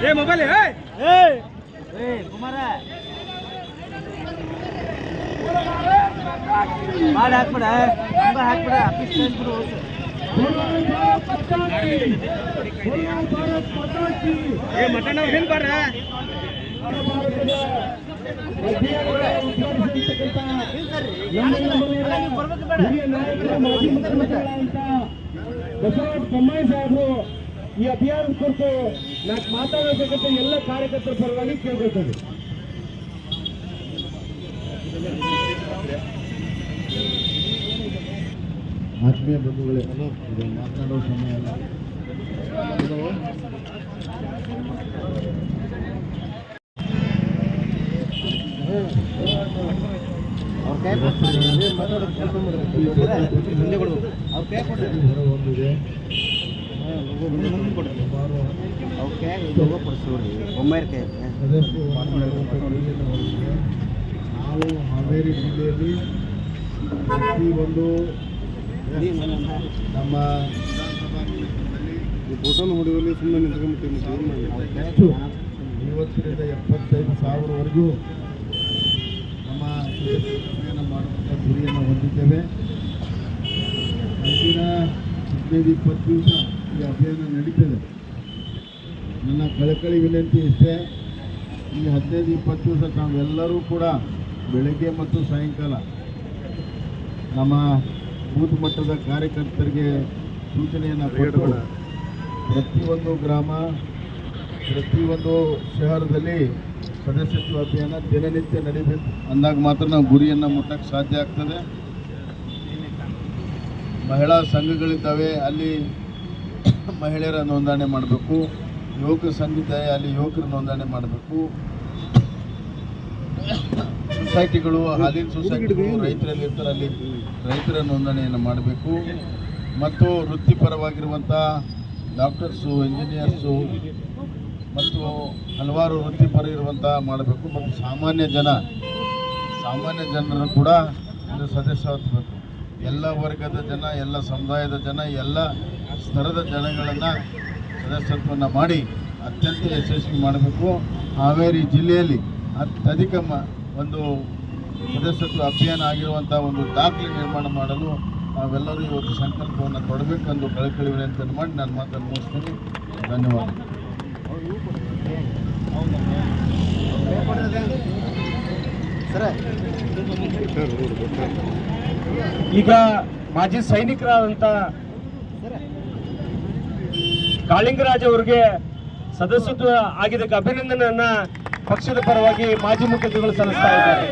ಏ ಮೊಬೈಲ್ ಏ! ಏ ಕುಮಾರ. ಮಾಡಿ ಹಾಕ್ಬಿಡ ತುಂಬ ಹಾಕ್ಬಿಡ ಏ ಮಟನ್ ಹಿಂದ್ ಬರ್ರ? ಬಸವರಾಜ ಬೊಮ್ಮಾಯಿ ಸಾಹೇಬರು ಈ ಅಭಿಯಾನದ ಕುರಿತು ನಾಲ್ಕು ಮಾತಾಡಬೇಕಂತ ಎಲ್ಲ ಕಾರ್ಯಕರ್ತರ ಪರವಾಗಿ ಕೇಳ್ಕೊಳ್ತೇನೆ ಆತ್ಮೀಯ ಬಂಧುಗಳೇ ಇದು ಮಾತನಾಡೋ ಸಮಯ ಅಲ್ಲ. ಗುರಿಯನ್ನು ಹೊಂದಿದೆ. ನಾವು ಹಾವೇರಿ ಜಿಲ್ಲೆಯಲ್ಲಿ ಒಂದು ನಮ್ಮ ಫೋಟೋನ ಹೊಡೆಯುವಲ್ಲಿ ಸುಮ್ಮನೆ ನಿಂತ್ಕೊಂಡ್ಬಿಟ್ಟು ಐವತ್ತರಿಂದ ಎಪ್ಪತ್ತೈದು ಸಾವಿರವರೆಗೂ ಮಾಡುವಂತಹ ಮಾಡುವಂಥ ಗುರಿಯನ್ನು ಹೊಂದಿದ್ದೇವೆ. ಮುಂದಿನ ಹದಿನೈದು, ಇಪ್ಪತ್ತು ದಿವಸ ಈ ಅಭಿಯಾನ ನಡೀತದೆ. ನನ್ನ ಕಳಕಳಿ ವಿನಂತಿ ಇಷ್ಟೇ. ಈ ಹದಿನೈದು, ಇಪ್ಪತ್ತು ದಿವಸ ನಾವೆಲ್ಲರೂ ಕೂಡ ಬೆಳಗ್ಗೆ ಮತ್ತು ಸಾಯಂಕಾಲ ನಮ್ಮ ಬೂತ್ ಮಟ್ಟದ ಕಾರ್ಯಕರ್ತರಿಗೆ ಸೂಚನೆಯನ್ನು ಪ್ರತಿಯೊಂದು ಗ್ರಾಮ ಪ್ರತಿಯೊಂದು ಶಹರದಲ್ಲಿ ಸದಸ್ಯತ್ವ ಅಭಿಯಾನ ದಿನನಿತ್ಯ ನಡೀಬೇಕು. ಅಂದಾಗ ಮಾತ್ರ ನಾವು ಗುರಿಯನ್ನು ಮುಟ್ಟಕ್ಕೆ ಸಾಧ್ಯ ಆಗ್ತದೆ. ಮಹಿಳಾ ಸಂಘಗಳಿದ್ದಾವೆ, ಅಲ್ಲಿ ಮಹಿಳೆಯರ ನೋಂದಣಿ ಮಾಡಬೇಕು. ಯುವಕ ಸಂಘ ಇದ್ದಾವೆ, ಅಲ್ಲಿ ಯುವಕರ ನೋಂದಣಿ ಮಾಡಬೇಕು. ಸೊಸೈಟಿಗಳು, ಹಾಲಿನ ಸೊಸೈಟಿಗಳು ರೈತರಲ್ಲಿ ಇರ್ತಾರೆ, ಅಲ್ಲಿ ರೈತರ ನೋಂದಣಿಯನ್ನು ಮಾಡಬೇಕು. ಮತ್ತು ವೃತ್ತಿಪರವಾಗಿರುವಂಥ ಡಾಕ್ಟರ್ಸು, ಇಂಜಿನಿಯರ್ಸು ಮತ್ತು ಹಲವಾರು ವೃತ್ತಿಪರ ಇರುವಂಥ ಮಾಡಬೇಕು. ಮತ್ತು ಸಾಮಾನ್ಯ ಜನ, ಸಾಮಾನ್ಯ ಜನರು ಕೂಡ ಒಂದು ಸದಸ್ಯವಾಗಬೇಕು ಎಲ್ಲ ವರ್ಗದ ಜನ, ಎಲ್ಲ ಸಮುದಾಯದ ಜನ, ಎಲ್ಲ ಸ್ತರದ ಜನಗಳನ್ನು ಸದಸ್ಯತ್ವವನ್ನು ಮಾಡಿ ಅತ್ಯಂತ ಯಶಸ್ವಿ ಮಾಡಬೇಕು. ಹಾವೇರಿ ಜಿಲ್ಲೆಯಲ್ಲಿ ಅತ್ಯಧಿಕ ಮ, ಒಂದು ಸದಸ್ಯತ್ವ ಅಭಿಯಾನ ಆಗಿರುವಂಥ ಒಂದು ದಾಖಲೆ ನಿರ್ಮಾಣ ಮಾಡಲು ನಾವೆಲ್ಲರೂ ಇವತ್ತು ಸಂಕಲ್ಪವನ್ನು ತೊಡಬೇಕೆಂದು ಕಳಕಳಿ ಅಂತ ಮಾಡಿ ನಾನು ಮಾತನ್ನು ಮುಗಿಸ್ತೀನಿ. ಧನ್ಯವಾದ ಸರ ಈಗ ಮಾಜಿ ಸೈನಿಕರಾದಂತ ಕಾಳಿಂಗರಾಜ್ ಅವರಿಗೆ ಸದಸ್ಯತ್ವ ಆಗಿದ್ದಕ್ಕೆ ಅಭಿನಂದನೆಯನ್ನ ಪಕ್ಷದ ಪರವಾಗಿ ಮಾಜಿ ಮುಖ್ಯಮಂತ್ರಿಗಳು ಸಲ್ಲಿಸ್ತಾ ಇದ್ದಾರೆ